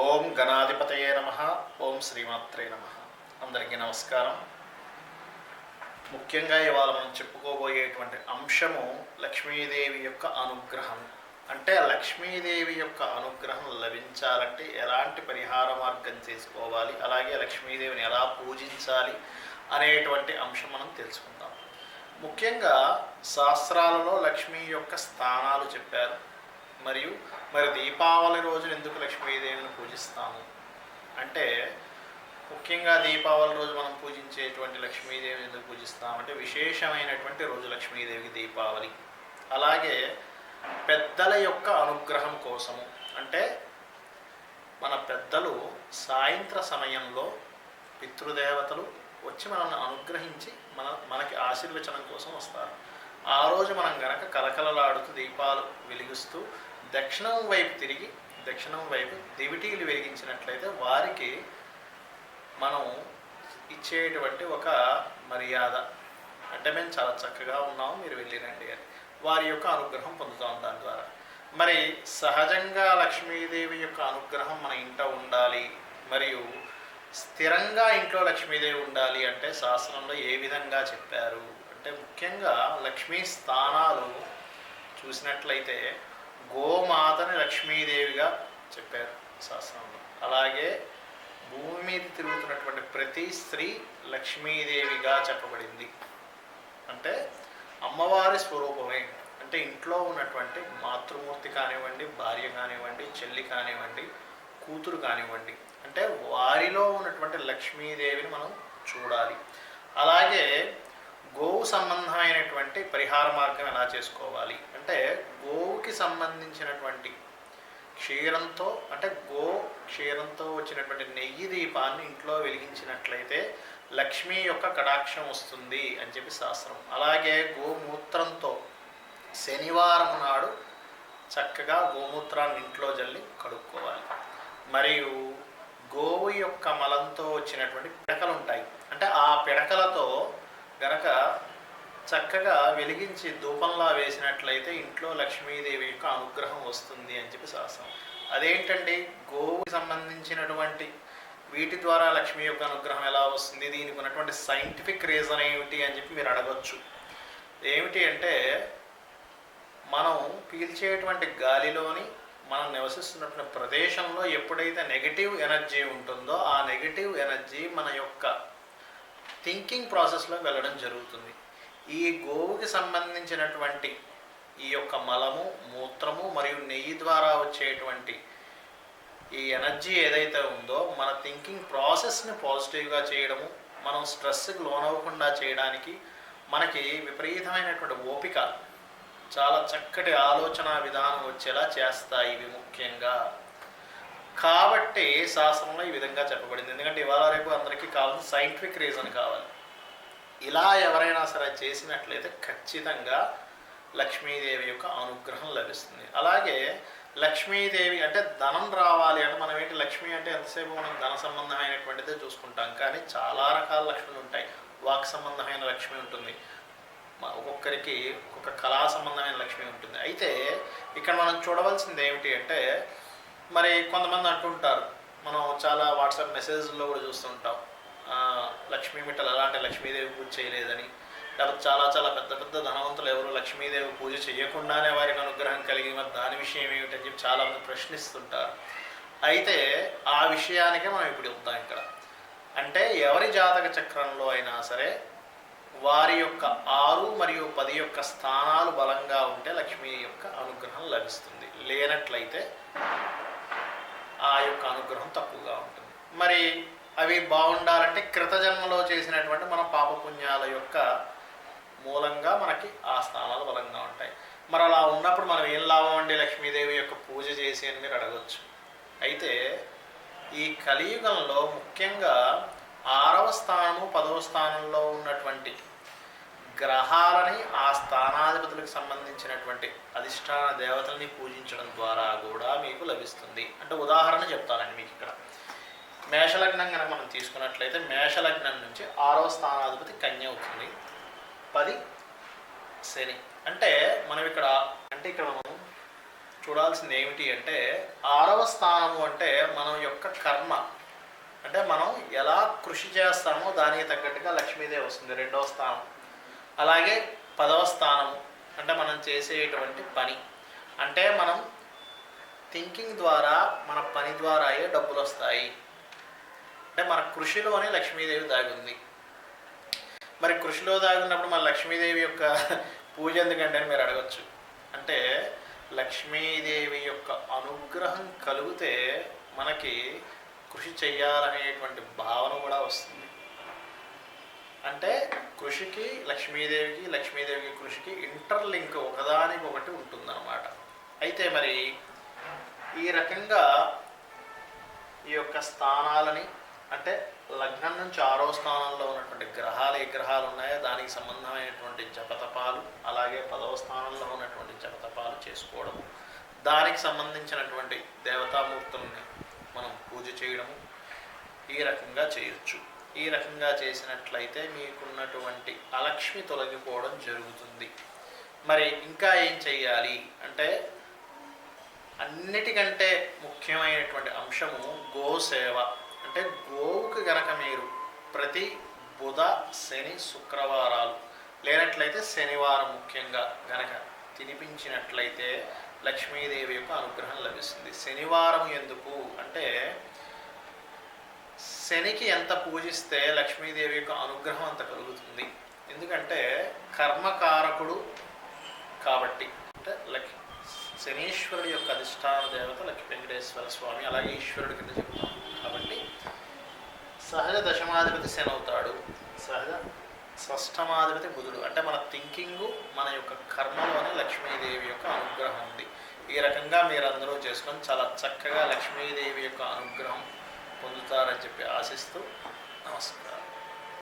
ఓం గణాధిపతయే నమ. ఓం శ్రీమాత్రే నమ. అందరికీ నమస్కారం. ముఖ్యంగా ఇవాళ మనం చెప్పుకోబోయేటువంటి అంశము లక్ష్మీదేవి యొక్క అనుగ్రహం. అంటే లక్ష్మీదేవి యొక్క అనుగ్రహం లభించాలంటే ఎలాంటి పరిహార మార్గం చేసుకోవాలి? అలాగే లక్ష్మీదేవిని ఎలా పూజించాలి? అనేటువంటి అంశం మనం తెలుసుకుందాం. ముఖ్యంగా శాస్త్రాలలో లక్ష్మీ యొక్క స్థానాలు చెప్పారు. మరియు మరి దీపావళి రోజున ఎందుకు లక్ష్మీదేవిని పూజిస్తాము? అంటే ముఖ్యంగా దీపావళి రోజు మనం పూజించేటువంటి లక్ష్మీదేవిని ఎందుకు పూజిస్తామంటే విశేషమైనటువంటి రోజు లక్ష్మీదేవికి దీపావళి. అలాగే పెద్దల యొక్క అనుగ్రహం కోసము. అంటే మన పెద్దలు సాయంత్ర సమయంలో పితృదేవతలు వచ్చి మనల్ని అనుగ్రహించి మన మనకి ఆశీర్వచనం కోసం వస్తారు. ఆ రోజు మనం గనక కలకలలాడుతూ దీపాలు వెలిగిస్తూ దక్షిణం వైపు తిరిగి దక్షిణం వైపు దివిటీలు వెలిగించినట్లయితే వారికి మనం ఇచ్చేటువంటి ఒక మర్యాద. అంటే మేము చాలా చక్కగా ఉన్నాము మీరు వెళ్ళిరండి అని. వారి యొక్క అనుగ్రహం పొందుతాం దాని ద్వారా. మరి సహజంగా లక్ష్మీదేవి యొక్క అనుగ్రహం మన ఇంట ఉండాలి మరియు స్థిరంగా ఇంట్లో లక్ష్మీదేవి ఉండాలి అంటే శాస్త్రంలో ఏ విధంగా చెప్పారు? అంటే ముఖ్యంగా లక్ష్మీ స్థానాలు చూసినట్లయితే గోమాతని లక్ష్మీదేవిగా చెప్పారు శాస్త్రంలో. అలాగే భూమి మీద తిరుగుతున్నటువంటి ప్రతి స్త్రీ లక్ష్మీదేవిగా చెప్పబడింది. అంటే అమ్మవారి స్వరూపమే. అంటే ఇంట్లో ఉన్నటువంటి మాతృమూర్తి కానివ్వండి భార్య కానివ్వండి చెల్లి కానివ్వండి కూతురు కానివ్వండి. అంటే వారిలో ఉన్నటువంటి లక్ష్మీదేవిని మనం చూడాలి. అలాగే గోవు సంబంధమైనటువంటి పరిహార మార్గం ఎలా చేసుకోవాలి? అంటే గోవుకి సంబంధించినటువంటి క్షీరంతో అంటే గో క్షీరంతో వచ్చినటువంటి నెయ్యి దీపాన్ని ఇంట్లో వెలిగించినట్లయితే లక్ష్మి యొక్క కటాక్షం వస్తుంది అని చెప్పి శాస్త్రం. అలాగే గోమూత్రంతో శనివారం నాడు చక్కగా గోమూత్రాన్ని ఇంట్లో జల్లి కడుక్కోవాలి. మరియు గోవు యొక్క మలంతో వచ్చినటువంటి పిడకలు ఉంటాయి అంటే ఆ పిడకలతో గనక చక్కగా వెలిగించి ధూపంలా వేసినట్లయితే ఇంట్లో లక్ష్మీదేవి యొక్క అనుగ్రహం వస్తుంది అని చెప్పి శాస్త్రం. అదేంటండి? గోవుకి సంబంధించినటువంటి వీటి ద్వారా లక్ష్మి యొక్క అనుగ్రహం ఎలా వస్తుంది? దీనికి ఉన్నటువంటి సైంటిఫిక్ రీజన్ ఏమిటి అని చెప్పి మీరు అడగచ్చు. ఏమిటి అంటే మనం పీల్చేటువంటి గాలిలోని మనం నివసిస్తున్నటువంటి ప్రదేశంలో ఎప్పుడైతే నెగటివ్ ఎనర్జీ ఉంటుందో ఆ నెగటివ్ ఎనర్జీ మన యొక్క థింకింగ్ ప్రాసెస్లో వెళ్ళడం జరుగుతుంది. ఈ గోవుకి సంబంధించినటువంటి ఈ యొక్క మలము మూత్రము మరియు నెయ్యి ద్వారా వచ్చేటువంటి ఈ ఎనర్జీ ఏదైతే ఉందో మన థింకింగ్ ప్రాసెస్ని పాజిటివ్గా చేయడము మనం స్ట్రెస్కి లోనవ్వకుండా చేయడానికి మనకి విపరీతమైనటువంటి ఓపిక చాలా చక్కటి ఆలోచన విధానం వచ్చేలా చేస్తాయి ఇవి ముఖ్యంగా. కాబట్టి శాస్త్రంలో ఈ విధంగా చెప్పబడింది. ఎందుకంటే ఇవాళ రేపు అందరికీ కావాల్సిన సైంటిఫిక్ రీజన్ కావాలి. ఇలా ఎవరైనా సరే చేసినట్లయితే ఖచ్చితంగా లక్ష్మీదేవి యొక్క అనుగ్రహం లభిస్తుంది. అలాగే లక్ష్మీదేవి అంటే ధనం రావాలి అంటే మనం ఏంటి లక్ష్మి అంటే ఎంతసేపు మనం ధన సంబంధమైనటువంటిదే చూసుకుంటాం. కానీ చాలా రకాల లక్ష్మిలు ఉంటాయి. వాక్ సంబంధమైన లక్ష్మి ఉంటుంది. ఒక్కొక్కరికి ఒక్కొక్క కళా సంబంధమైన లక్ష్మి ఉంటుంది. అయితే ఇక్కడ మనం చూడవలసింది ఏమిటి అంటే మరి కొంతమంది అంటుంటారు. మనం చాలా వాట్సాప్ మెసేజ్లో కూడా చూస్తుంటాం. లక్ష్మీ మిట్టలు అలాంటి లక్ష్మీదేవి పూజ చేయలేదని. లేకపోతే చాలా చాలా పెద్ద పెద్ద ధనవంతులు ఎవరు లక్ష్మీదేవి పూజ చేయకుండానే వారికి అనుగ్రహం కలిగి మరి దాని విషయం ఏమిటని చెప్పి చాలామంది ప్రశ్నిస్తుంటారు. అయితే ఆ విషయానికే మనం ఇప్పుడు వద్దాం ఇక్కడ. అంటే ఎవరి జాతక చక్రంలో అయినా సరే వారి యొక్క ఆరు మరియు పది యొక్క స్థానాలు బలంగా ఉంటే లక్ష్మి యొక్క అనుగ్రహం లభిస్తుంది. లేనట్లయితే యొక్క అనుగ్రహం తక్కువగా ఉంటుంది. మరి అవి బాగుండాలంటే కృతజన్మలో చేసినటువంటి మన పాపపుణ్యాల యొక్క మూలంగా మనకి ఆ స్థానాలు బలంగా ఉంటాయి. మరి అలా ఉన్నప్పుడు మనం ఏం లాభం అండి లక్ష్మీదేవి యొక్క పూజ చేసి అని మీరు అడగచ్చు. అయితే ఈ కలియుగంలో ముఖ్యంగా ఆరవ స్థానము పదవ స్థానంలో ఉన్నటువంటి గ్రహాలని ఆ స్థానాధిపతులకు సంబంధించినటువంటి అధిష్టాన దేవతల్ని పూజించడం ద్వారా కూడా మీకు లభిస్తుంది. అంటే ఉదాహరణ చెప్తానండి మీకు ఇక్కడ. మేషలగ్నం కనుక మనం తీసుకున్నట్లయితే మేషలగ్నం నుంచి ఆరవ స్థానాధిపతి కన్య అవుతుంది. పది శని. అంటే మనం ఇక్కడ అంటే ఇక్కడ మనం చూడాల్సింది ఏమిటి అంటే ఆరవ స్థానము అంటే మనం యొక్క కర్మ. అంటే మనం ఎలా కృషి చేస్తామో దానికి తగ్గట్టుగా లక్ష్మీదేవి వస్తుంది రెండవ స్థానం. అలాగే పదవ స్థానము అంటే మనం చేసేటువంటి పని. అంటే మనం థింకింగ్ ద్వారా మన పని ద్వారా అయ్యే డబ్బులు వస్తాయి. అంటే మన కృషిలోనే లక్ష్మీదేవి దాగుంది. మరి కృషిలో దాగున్నప్పుడు మన లక్ష్మీదేవి యొక్క పూజ ఎందుకంటే అని మీరు అడగచ్చు. అంటే లక్ష్మీదేవి యొక్క అనుగ్రహం కలిగితే మనకి కృషి చెయ్యాలనేటువంటి భావన కూడా వస్తుంది. అంటే కృషికి లక్ష్మీదేవికి లక్ష్మీదేవికి కృషికి ఇంటర్లింక్ ఒకదానికి ఒకటి ఉంటుందన్నమాట. అయితే మరి ఈ రకంగా ఈ యొక్క స్థానాలని అంటే లగ్నం నుంచి ఆరో స్థానంలో ఉన్నటువంటి గ్రహాలు ఏ గ్రహాలు ఉన్నాయో దానికి సంబంధమైనటువంటి జపతపాలు అలాగే పదవ స్థానంలో ఉన్నటువంటి జపతపాలు చేసుకోవడం దానికి సంబంధించినటువంటి దేవతామూర్తుల్ని మనం పూజ చేయడము. ఈ రకంగా చేయొచ్చు. ఈ రకంగా చేసినట్లయితే మీకున్నటువంటి అలక్ష్మి తొలగిపోవడం జరుగుతుంది. మరి ఇంకా ఏం చెయ్యాలి? అంటే అన్నిటికంటే ముఖ్యమైనటువంటి అంశము గోసేవ అంటే గోవుకి గనక మీరు ప్రతి బుధ శని శుక్రవారాలు లేనట్లయితే శనివారం ముఖ్యంగా గనక తినిపించినట్లయితే లక్ష్మీదేవి యొక్క అనుగ్రహం లభిస్తుంది. శనివారం ఎందుకు? అంటే శనికి ఎంత పూజిస్తే లక్ష్మీదేవి యొక్క అనుగ్రహం అంత కలుగుతుంది. ఎందుకంటే కర్మకారకుడు కాబట్టి. అంటే లక్ష్మి శనీశ్వరుడి యొక్క అధిష్టాన దేవత లక్ష్మీ వెంకటేశ్వర స్వామి అలాగే ఈశ్వరుడి కింద చెప్తాం. కాబట్టి సహజ దశమాధిపతి శని అవుతాడు సహజ షష్టమాధిపతి బుధుడు. అంటే మన థింకింగ్ మన యొక్క కర్మలోనే లక్ష్మీదేవి యొక్క అనుగ్రహం ఉంది. ఈ రకంగా మీరందరూ చేసుకొని చాలా చక్కగా లక్ష్మీదేవి యొక్క అనుగ్రహం పొందుతారని చెప్పి ఆశిస్తూ నమస్కారం.